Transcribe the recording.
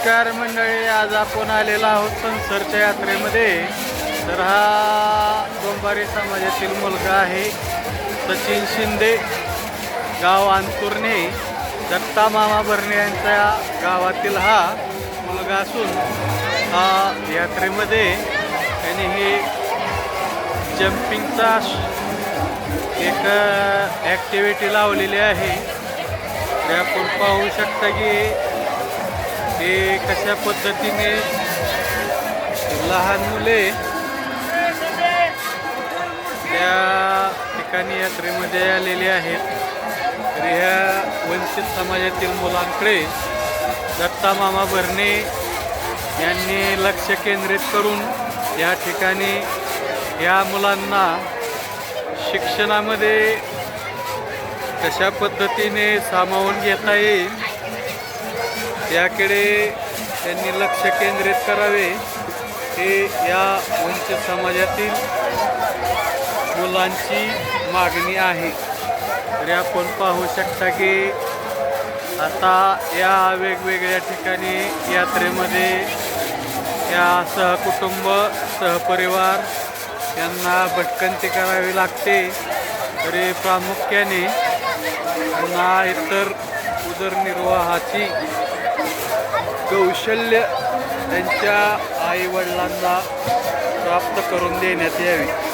नमस्कार मंडळी आज आपण आलेलो आहोत संसरच्या यात्रेमध्ये. तर हा डोंबारी समाजातील मुलगा आहे सचिन शिंदे गाव अंतुर्णे दत्ता मामा भरणे यांच्या गावातील हा मुलगा असून हा यात्रेमध्ये त्याने हे जम्पिंगचा एक uh, ॲक्टिव्हिटी लावलेली आहे. ते आपण पाहू शकता की ते कशा पद्धतीने लहान मुले त्या ठिकाणी यात्रेमध्ये आलेले आहेत. तर ह्या वंचित समाजातील मुलांकडे दत्ता मामा भरणे यांनी लक्ष केंद्रित करून या ठिकाणी या मुलांना शिक्षणामध्ये कशा पद्धतीने सामावून घेता येईल याकडे त्यांनी लक्ष केंद्रित करावे हे या वंचित समाजातील मुलांची मागणी आहे. तरी आपण पाहू शकता की आता या वेगवेगळ्या ठिकाणी यात्रेमध्ये या सहकुटुंब सहपरिवार यांना भटकंती करावी लागते. तरी प्रामुख्याने पुन्हा इतर उदरनिर्वाहाची कौशल्य त्यांच्या आईवडिलांना प्राप्त करून देण्यात यावी.